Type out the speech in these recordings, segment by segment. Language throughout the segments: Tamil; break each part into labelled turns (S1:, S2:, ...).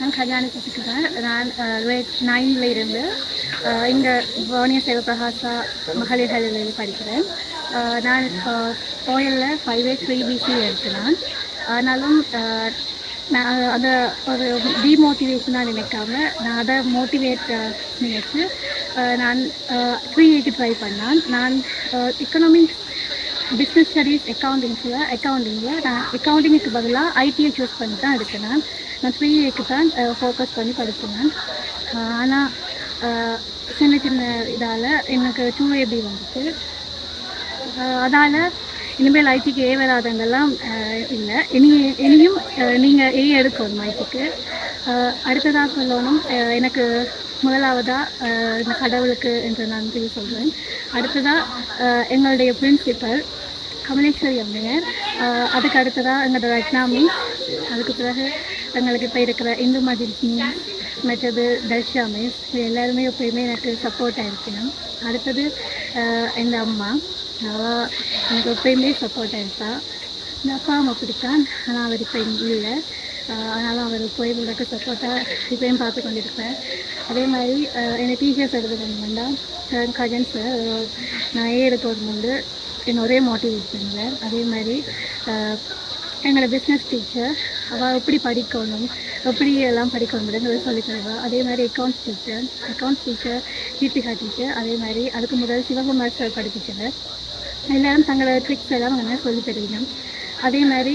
S1: நான் கல்யாணி சுசிக்கிறேன் நான் கிரேட் நைன்ல இருந்து இங்கே வாணிய சிவபிரகாசா மகளிர் கல்லூரியில் படிக்கிறேன். நான் கோயிலில் ஃபைவ் எயிட் த்ரீ பிசி எடுத்தேன் ஆனாலும் நான் அதை ஒரு டிமோட்டிவேஷனாக நினைக்காம நான் அதை மோட்டிவேட் நினைச்சு நான் த்ரீ ஏக்கு ட்ரை பண்ணேன். நான் எக்கனாமிக்ஸ் பிஸ்னஸ் ஸ்டடீஸ் அக்கௌண்டிங்ஸில் அக்கௌண்டிங்கில் நான் அக்கௌண்டிங்க்கு பதிலாக ஐடியை சூஸ் பண்ணி தான் எடுத்தேன் நான் த்ரீ ஏக்கு தான் ஃபோக்கஸ் பண்ணி படித்தேன் ஆனால் சின்ன சின்ன இதால் எனக்கு டூ ஏபி வந்துச்சு. அதால் இனிமேல் ஐடிக்கு ஏ வராதங்கெல்லாம் இல்லை. இனி இனியும் நீங்கள் ஏ எடுக்கணும் ஐடிக்கு அடுத்ததாக சொல்லணும் எனக்கு முதலாவதாக இந்த கடவுளுக்கு என்று நன்றி சொல்கிறேன் அடுத்ததாக எங்களுடைய பிரின்சிபல் கமலேஸ்வரி அம்மையர். அதுக்கு அடுத்ததாக எங்களோட ரத்னாமி அதுக்கு பிறகு எங்களுக்கு இப்போ இருக்கிற இந்து மதில் மற்றது தர்ஷா மிஸ் எல்லாருமே எப்பயுமே எனக்கு சப்போர்ட்டாக இருக்கணும் அடுத்தது இந்த அம்மா. எனக்கு எப்பயுமே சப்போர்ட்டாக இருக்கா இந்த அப்பா அம்மா பிடித்தான் ஆனால் அவர் இப்போ இல்லை. ஆனாலும் அவர் போய் எனக்கு சப்போர்ட்டாக இப்பயும் பார்த்து கொண்டிருப்பேன் அதே மாதிரி என்னை டீச்சர்ஸ் எடுத்துக்கணும்னா கஜன் சார் நான் ஏ எடுத்து வரும்போது அப்படின்னு ஒரே மோட்டிவேட் பண்ணுவேன் அதே மாதிரி எங்களோட பிஸ்னஸ் டீச்சர் அவள் எப்படி படிக்கணும் எப்படி எல்லாம் படிக்கணுங்கிறத சொல்லித் தருவாள் அதே மாதிரி accounts teacher accounts teacher Deepika teacher அதே மாதிரி அதுக்கு முதல் சிவகுமார் சார் படிப்பிச்சவர் எல்லாரும் தங்களோட ட்ரிக்ஸ் எல்லாம் அவங்க சொல்லி தருவீங்க. அதே மாதிரி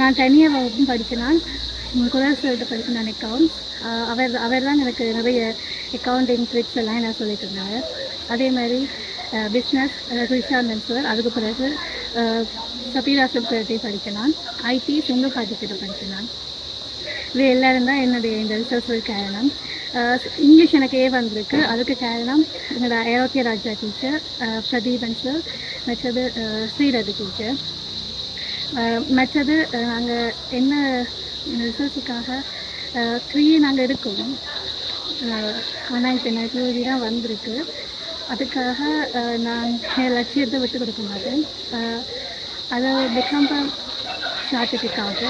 S1: நான் தனியாக வகுப்பும் படித்தேன்னா குரல் சொல்லிட்டு படித்தேன் நான் அக்கௌண்ட்ஸ் அவர் அவர் தான் எனக்கு நிறைய அக்கௌண்டிங் ட்ரிக்ஸ் எல்லாம் நான் சொல்லி தந்தார். அதே மாதிரி பிஸ்னஸ் ரிஷாந்தன் சார் அதுக்கு பிறகு சபீரா சார்கிட்டையும் படிக்கலாம். ஐடி செங்கல் பாட்டிக்கிட்ட படிக்கலாம். இது எல்லாரும் தான் என்னுடைய இந்த ரிசர்ச்சுக்கு காரணம். இங்கிலீஷ் எனக்கு ஏ வந்திருக்கு. அதுக்கு காரணம் என்னோட அயோத்திய ராஜா டீச்சர் பிரதீபன் சார் மற்றது அஹ் ஸ்ரீரதி டீச்சர் மற்றது நாங்கள் என்ன ரிசர்ச்சுக்காக த்ரீ நாங்கள் இருக்கோம் ஆனால் இப்போ எனக்கு ஒரு தான் வந்திருக்கு. அதுக்காக நான் என் லட்சியத்தை விட்டு கொடுக்க மாட்டேன். அஹ் அதை டிசம்பர் ஷார்ட்டுக்காக